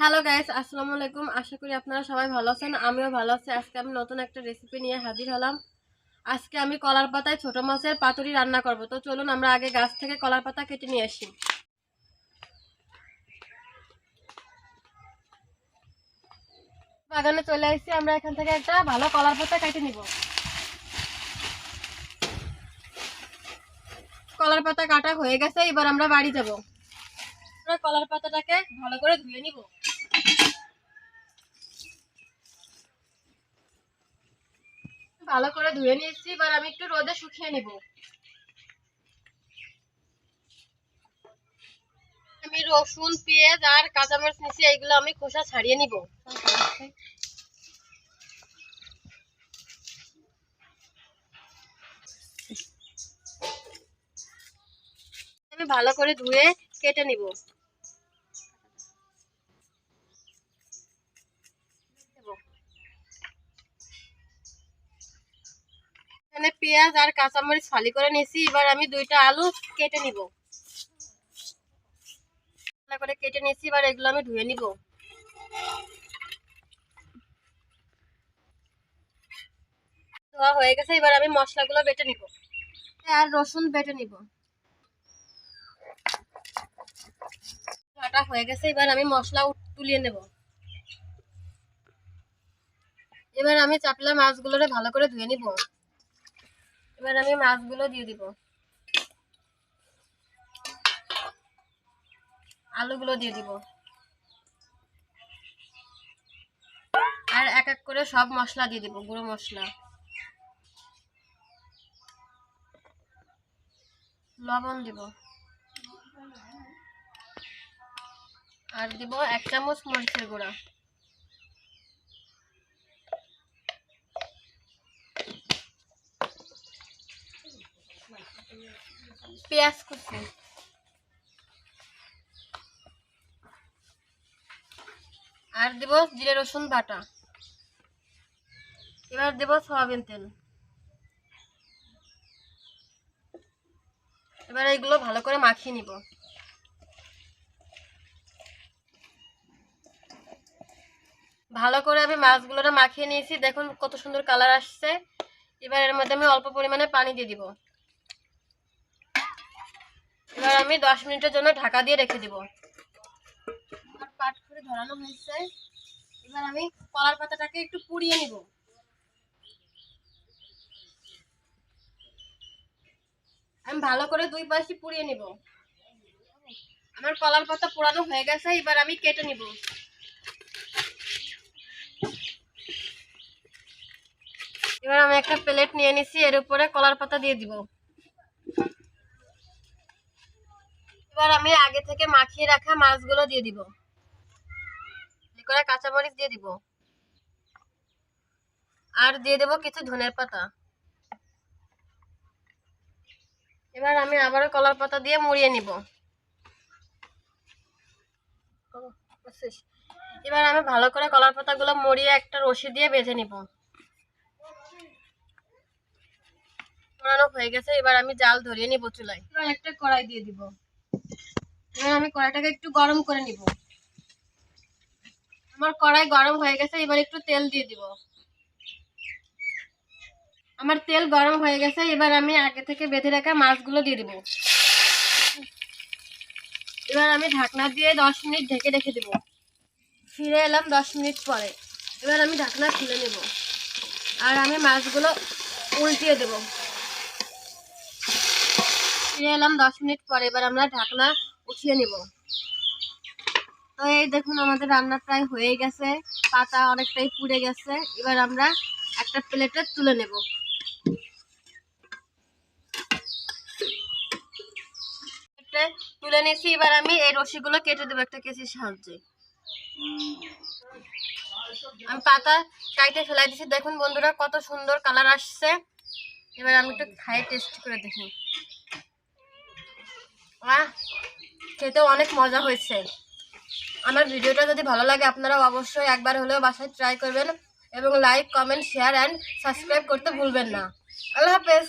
Hello guys আসসালামু আলাইকুম আশা করি আপনারা সবাই ভালো আছেন। আমিও ভালো আছি। আজকে আমি নতুন একটা রেসিপি নিয়ে হাজির হলাম। আজকে আমি কলার পাতায় ছোট মাছের পাতুরি রান্না করব। তো চলুন আমরা আগে গাছ থেকে কলার পাতা কেটে নিয়ে আসি। বাগানে চলে আসছি আমরা এখান থেকে একটা ভালো কলার পাতা কেটে নিব। কলার পাতা কাটা হয়ে গেছে। এবার আমরা বাড়ি যাব। আমরা কলার পাতাটাকে ভালো করে ধুয়ে নিব। ভালো করে ধুয়ে নিয়েছি, এবার আমি একটু রোদে শুকিয়ে নিব। আমি রসুন, পেঁয়াজ আর কাঁচামরিচ নিয়েছি, এইগুলো আমি খোসা ছাড়িয়ে নিব। আমি ভালো করে ধুয়ে কেটে নিব। এখানে পেঁয়াজ আর কাঁচামরিচ ফালি করে নিয়েছি এবার আমি দুইটা আলু কেটে নিব। করে কেটে নিয়েছি এবার এগুলো আমি ধুয়ে নিব। ধোয়া হয়ে গেছে, এবার আমি মশলাগুলো বেটে নিব। আর রসুন বেটে নিব। কাটা হয়ে গেছে, এবার আমি মশলা তুলিয়ে নেব। এবার আমি চাপলা মাছগুলোরে ভালো করে ধুয়ে নিব। এবার আমি মাছগুলো দিয়ে দিব। আলুগুলো দিয়ে দিব। আর এক এক করে সব মশলা দিয়ে দিব, গুঁড়ো মশলা। লবণ দিব। আর দিব এক চামচ মরিচের গুঁড়া। পেঁয়াজ কুচি। আর দেব জিরে রসুন বাটা। এবার দেব সয়াবিন তেল। এবার এগুলো ভালো করে মাখিয়ে নিব। ভালো করে আমি মাছগুলোরে মাখিয়ে নিয়েছি। দেখুন কত সুন্দর কালার আসছে। এবার এর মধ্যে আমি অল্প পরিমাণে পানি দিয়ে দিব। এবার আমি দশ মিনিটের জন্য ঢাকা দিয়ে রেখে দিব। আর পাট করে ধরানো হয়েছে। এবার আমি কলার পাতাটাকে একটু পুড়িয়ে নিব। আমি ভালো করে দুই পাশে পুড়িয়ে নিব। আমার কলার পাতা পোড়ানো হয়ে গেছে, এবার আমি কেটে নিব। এবার আমি একটা প্লেট নিয়ে নিছি, এর উপরে কলার পাতা দিয়ে দিব। এবার আমি আগে থেকে মাখিয়ে রাখা মাছগুলো দিয়ে দিব। করে কাঁচামরিচ দিয়ে দিব। আর দিয়ে দেব কিছু ধনের পাতা। এবার আমি আবারও কলার পাতা দিয়ে মুড়িয়ে নিব। এবার আমি ভালো করে কলার পাতাগুলো মুড়িয়ে একটা রশি দিয়ে বেঁধে নিব। মোড়ানো হয়ে গেছে, এবার আমি জাল ধরিয়ে নিব চুলায়। একটা কড়াই দিয়ে দিব। এবার আমি কড়াইটাকে একটু গরম করে নিব। আমার কড়াই গরম হয়ে গেছে, এবার একটু তেল দিয়ে দিব। আমার তেল গরম হয়ে গেছে, এবার আমি আগে থেকে বেঁধে রাখা মাছগুলো দিয়ে দিব। এবার আমি ঢাকনা দিয়ে দশ মিনিট ঢেকে রেখে দেব। ফিরে এলাম দশ মিনিট পরে। এবার আমি ঢাকনা খুলে নেব। আর আমি মাছগুলো উল্টিয়ে দেব। ফিরে এলাম দশ মিনিট পরে। এবার আমরা ঢাকনা উঠিয়ে নেব। তো এই দেখুন, আমাদের রান্না প্রায় হয়ে গেছে। পাতা অনেকটাই পুড়ে গেছে। এবার আমরা একটা প্লেটে তুলে নেব। তুলে নিয়েছি। এবার আমি এই রশিগুলো কেটে দেবো একটা কেসির সাহায্যে। আমি পাতা কাইটে ফেলাই দিছি। দেখুন বন্ধুরা, কত সুন্দর কালার আসছে। এবার আমি একটু খাই টেস্ট করে দেখি। আহ! খেতে অনেক মজা হয়েছে। আমার ভিডিওটা যদি ভালো লাগে আপনারা অবশ্যই একবার হলেও বাসায় ট্রাই করবেন এবং like comment share and subscribe করতে ভুলবেন না। আল্লাহ হাফেজ।